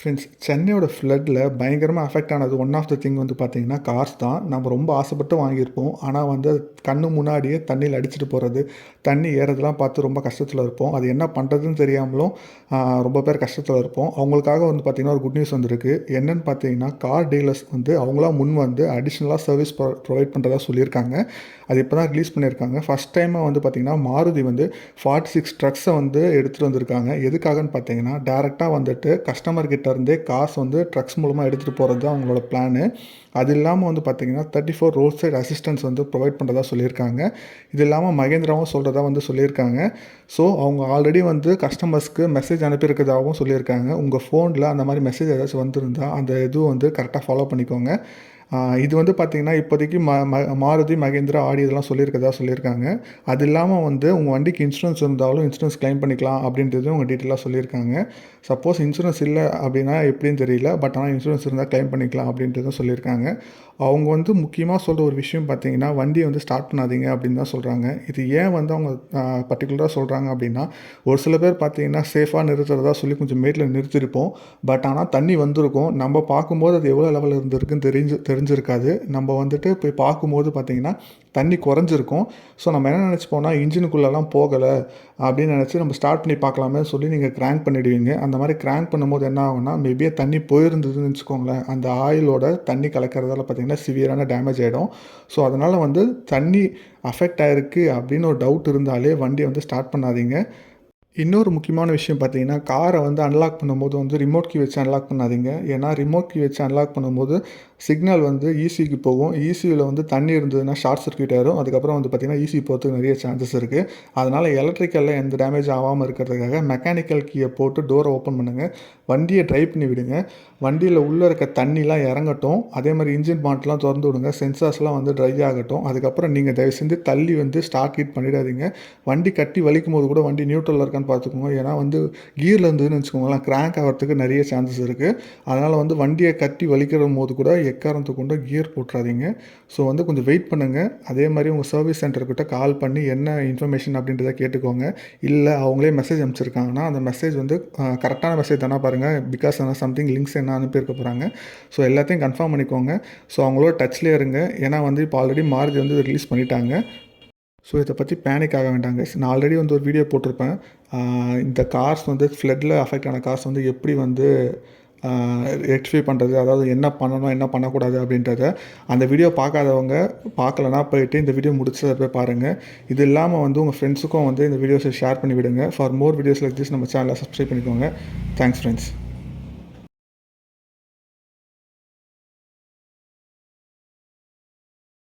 Friends சென்னையோட ஃப்ளட்டில் பயங்கரமாக affect ஆனது ஒன் ஆஃப் த திங் வந்து பார்த்திங்கன்னா கார்ஸ் தான். நம்ம ரொம்ப ஆசைப்பட்டு வாங்கியிருப்போம். ஆனால் வந்து கண்ணு முன்னாடியே தண்ணியில் அடிச்சுட்டு போகிறது தண்ணி ஏறதெல்லாம் பார்த்து ரொம்ப கஷ்டத்தில் இருப்போம். அது என்ன பண்ணுறதுன்னு தெரியாமலும் ரொம்ப பேர் கஷ்டத்தில் இருப்போம். அவங்களுக்காக வந்து பார்த்திங்கன்னா ஒரு குட் நியூஸ் வந்திருக்கு. என்னென்னு பார்த்தீங்கன்னா கார் டீலர்ஸ் வந்து அவங்களா முன் வந்து அடிஷ்னலாக சர்வீஸ் ப்ரொவைட் பண்ணுறதா சொல்லியிருக்காங்க. அது இப்போ தான் ரிலீஸ் பண்ணியிருக்காங்க ஃபஸ்ட் டைமாக வந்து பார்த்திங்கன்னா மாருதி வந்து ஃபார்ட்டி சிக்ஸ் ட்ரக்ஸை வந்து எடுத்துகிட்டு வந்திருக்காங்க. எதுக்காகன்னு பார்த்தீங்கன்னா டேரெக்டாக வந்துட்டு கஸ்டமர் கிட்ட இருந்தே காசு வந்து ட்ரக்ஸ் மூலமாக எடுத்துகிட்டு போகிறது தான் அவங்களோட பிளானு அது இல்லாமல் வந்து பார்த்தீங்கன்னா thirty four road side assistance வந்து ப்ரொவைட் பண்ணுறதா சொல்லியிருக்காங்க. இது இல்லாமல் மகேந்திராவும் சொல்கிறதா வந்து சொல்லியிருக்காங்க. ஸோ அவங்க ஆல்ரெடி வந்து கஸ்டமர்ஸ்க்கு மெசேஜ் அனுப்பியிருக்கிறதாகவும் சொல்லியிருக்காங்க. உங்கள் ஃபோனில் அந்த மாதிரி மெசேஜ் ஏதாச்சும் வந்திருந்தா அந்த இதுவும் வந்து கரெக்டாக ஃபாலோ பண்ணிக்கோங்க. இது வந்து பார்த்திங்கன்னா இப்போதைக்கு ம ம- மாருதி மகேந்திரா ஆடி இதெல்லாம் சொல்லியிருக்கதா சொல்லியிருக்காங்க. அது இல்லாமல் வந்து உங்கள் வண்டிக்கு இன்சூரன்ஸ் இருந்தாலும் இன்சூரன்ஸ் க்ளைம் பண்ணிக்கலாம் அப்படின்றது உங்கள் டீட்டெயிலாக சொல்லியிருக்காங்க. சப்போஸ் இன்சூரன்ஸ் இல்லை அப்படின்னா எப்படின்னு தெரியல பட் ஆனால் இன்சூரன்ஸ் இருந்தால் க்ளைம் பண்ணிக்கலாம் அப்படின்றதும் சொல்லியிருக்காங்க. அவங்க வந்து முக்கியமாக சொல்கிற ஒரு விஷயம் பார்த்தீங்கன்னா வண்டியை வந்து ஸ்டார்ட் பண்ணாதீங்க அப்படின்னு தான் சொல்கிறாங்க இது ஏன் வந்து அவங்க பர்டிகுலராக சொல்கிறாங்க அப்படின்னா ஒரு சில பேர் பார்த்தீங்கன்னா சேஃபாக நிறுத்துறதா சொல்லி கொஞ்சம் மேட்டில் நிறுத்திருப்போம். பட் ஆனால் தண்ணி வந்திருக்கும். நம்ம பார்க்கும்போது அது எவ்வளோ லெவலில் இருந்திருக்குன்னு தெரிஞ்சு தெரிஞ்சிருக்காது. நம்ம வந்துட்டு போய் பார்க்கும்போது பார்த்தீங்கன்னா தண்ணி குறைஞ்சிருக்கும். ஸோ நம்ம என்ன நினச்சிப்போம்னா இன்ஜினுக்குள்ளெல்லாம் போகலை அப்படின்னு நினச்சி நம்ம ஸ்டார்ட் பண்ணி பார்க்கலாமே சொல்லி நீங்கள் கிராங்க் பண்ணிடுவீங்க. அந்த மாதிரி கிராங்க் பண்ணும்போது என்ன ஆகும்னா மேபியே தண்ணி போயிருந்ததுன்னு வச்சுக்கோங்களேன். அந்த ஆயிலோட தண்ணி கலக்கிறதால பார்த்திங்கன்னா சிவியரான டேமேஜ் ஆகிடும் ஸோ அதனால் வந்து தண்ணி அஃபெக்ட் ஆகிருக்கு அப்படின்னு ஒரு டவுட் இருந்தாலே வண்டியை வந்து ஸ்டார்ட் பண்ணாதீங்க. இன்னொரு முக்கியமான விஷயம் பார்த்தீங்கன்னா காரை வந்து அன்லாக் பண்ணும்போது வந்து ரிமோட் கீ வச்சு அன்லாக் பண்ணாதீங்க. ஏன்னா ரிமோட் கீ வச்சு அன்லாக் பண்ணும்போது சிக்னல் வந்து ஈசிக்கு போகும். ஈசியில் வந்து தண்ணி இருந்ததுன்னா ஷார்ட் சர்க்யூட் ஆயிரும் அதுக்கப்புறம் வந்து பார்த்திங்கன்னா ஈசி போகிறதுக்கு நிறைய சான்சஸ் இருக்குது அதனால் எலக்ட்ரிக்கலில் எந்த டேமேஜ் ஆகாமல் இருக்கிறதுக்காக மெக்கானிக்கல் கீயை போட்டு டோரை ஓப்பன் பண்ணுங்கள் வண்டியை ட்ரைவ் பண்ணி விடுங்க. வண்டியில் உள்ளே இருக்க தண்ணிலாம் இறங்கட்டும். அதே மாதிரி இன்ஜின் பாண்ட்லாம் திறந்து விடுங்க. சென்சார்ஸ்லாம் வந்து ட்ரை ஆகட்டும். அதுக்கப்புறம் நீங்கள் தயவு செஞ்சு தள்ளி வந்து ஸ்டார்ட் ஹீட் பண்ணிடாதீங்க. வண்டி கட்டி வலிக்கும் போது கூட வண்டி நியூட்ரலில் இருக்கான்னு பார்த்துக்கோங்க. ஏன்னா வந்து கீரில் இருந்ததுன்னு வச்சுக்கோங்களேன் கிராங்க் ஆகிறதுக்கு நிறைய சான்சஸ் இருக்குது அதனால் வந்து வண்டியை கட்டி வலிக்கிற போது கூட எக்காரணத்தை கொண்டு கியர் போட்டுறாதீங்க. ஸோ வந்து கொஞ்சம் வெயிட் பண்ணுங்கள் அதே மாதிரி உங்கள் சர்வீஸ் சென்டர்கிட்ட கால் பண்ணி என்ன இன்ஃபர்மேஷன் அப்படின்றத கேட்டுக்கோங்க. இல்லை அவங்களே மெசேஜ் அனுப்பிச்சிருக்காங்கன்னா அந்த மெசேஜ் வந்து கரெக்டான மெசேஜ் தானே பாருங்கள் பிகாஸ் சம்திங் லிங்க்ஸ் என்ன அனுப்பியிருக்க போகிறாங்க ஸோ எல்லாத்தையும் கன்ஃபார்ம் பண்ணிக்கோங்க. ஸோ அவங்களோட டச்லேயே இருங்க. ஏன்னா வந்து இப்போ ஆல்ரெடி மார்ஜ் வந்து ரிலீஸ் பண்ணிட்டாங்க. ஸோ இதை பற்றி பேனிக் ஆக வேண்டாங்க நான் ஆல்ரெடி வந்து ஒரு வீடியோ போட்டிருப்பேன். இந்த கார்ஸ் வந்து ஃப்ளட்டில் அஃபெக்ட் ஆன கார்ஸ் வந்து எப்படி வந்து ரெக்டிஃபை பண்ணுறது அதாவது என்ன பண்ணணும் என்ன பண்ணக்கூடாது அப்படின்றத அந்த வீடியோ பார்க்காதவங்க பார்க்கலனா போயிட்டு இந்த வீடியோ முடிச்சதை போய் பாருங்கள் இது இல்லாமல் வந்து உங்கள் ஃப்ரெண்ட்ஸுக்கும் வந்து இந்த வீடியோஸை ஷேர் பண்ணி விடுங்க for more videos like this நம்ம சேனலை சப்ஸ்கிரைப் பண்ணிக்கோங்க. Thanks friends